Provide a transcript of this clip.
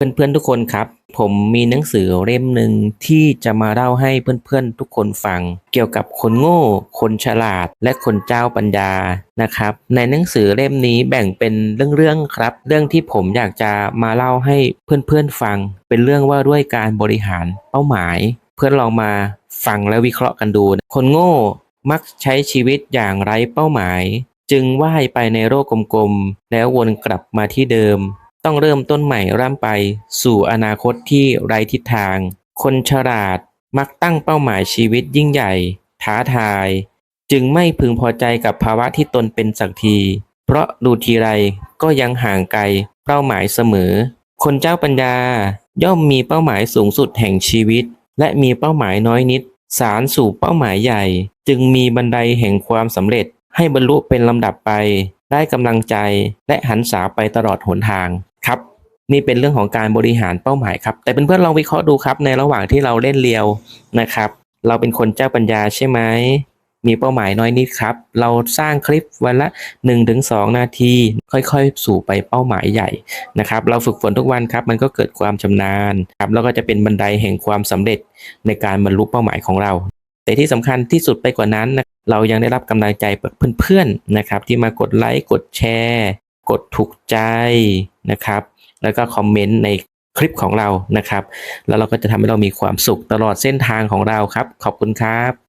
เพื่อนๆทุกคนครับ ผมมีหนังสือเล่มหนึ่งที่จะมาเล่าให้เพื่อนๆทุกคนฟัง เกี่ยวกับคนโง่ คนฉลาด และคนเจ้าปัญญานะครับ ในหนังสือเล่มนี้แบ่งเป็นเรื่องๆครับ เรื่องที่ผมอยากจะมาเล่าให้เพื่อนๆฟัง เป็นเรื่องว่าด้วยการบริหารเป้าหมาย เพื่อนลองมาฟังและวิเคราะห์กันดูนะคนโง่มักใช้ชีวิตอย่างไร้เป้าหมาย จึงว่ายไปในโลกกลมๆแล้ววนกลับมาที่เดิม ต้องเริ่มต้นใหม่ร่ำไป สู่อนาคตที่ไร้ทิศทาง คนฉลาดมักตั้งเป้าหมายชีวิตยิ่งใหญ่ ท้าทาย จึงไม่พึงพอใจกับภาวะที่ตนเป็นสักที เพราะดูทีไรก็ยังห่างไกลเป้าหมายเสมอ คนเจ้าปัญญาย่อมมีเป้าหมายสูงสุดแห่งชีวิต และมีเป้าหมายน้อยนิด สารสู่เป้าหมายใหญ่ จึงมีบันไดแห่งความสำเร็จ ให้บรรลุเป็นลำดับไป ได้กำลังใจและหันษาไปตลอดหนทาง ครับนี่เป็นเรื่องของการบริหารเป้าหมายครับ แต่เเพื่อนๆลองวิเคราะห์ดูครับ ในระหว่างที่เราเล่นเลียวนะครับ เราเป็นคนเจ้าปัญญาใช่ไหมมีเป้าหมายน้อยนิดครับ เราสร้างคลิปวันละ 1-2 นาที ค่อยๆ สู่ไปเป้าหมายใหญ่นะครับ เราฝึกฝนทุกวันครับ มันก็เกิดความชำนาญครับแล้วก็จะเป็นบันไดแห่งความสำเร็จในการบรรลุเป้าหมายของเรา แต่ที่สำคัญที่สุดไปกว่านั้น เรายังได้รับกำลังใจจากเพื่อนๆนะครับ ที่มากดไลค์กดแชร์ กดถูกใจนะครับ แล้วก็คอมเมนต์ในคลิปของเรานะครับ แล้วเราก็จะทำให้เรามีความสุขตลอดเส้นทางของเราครับ ขอบคุณครับ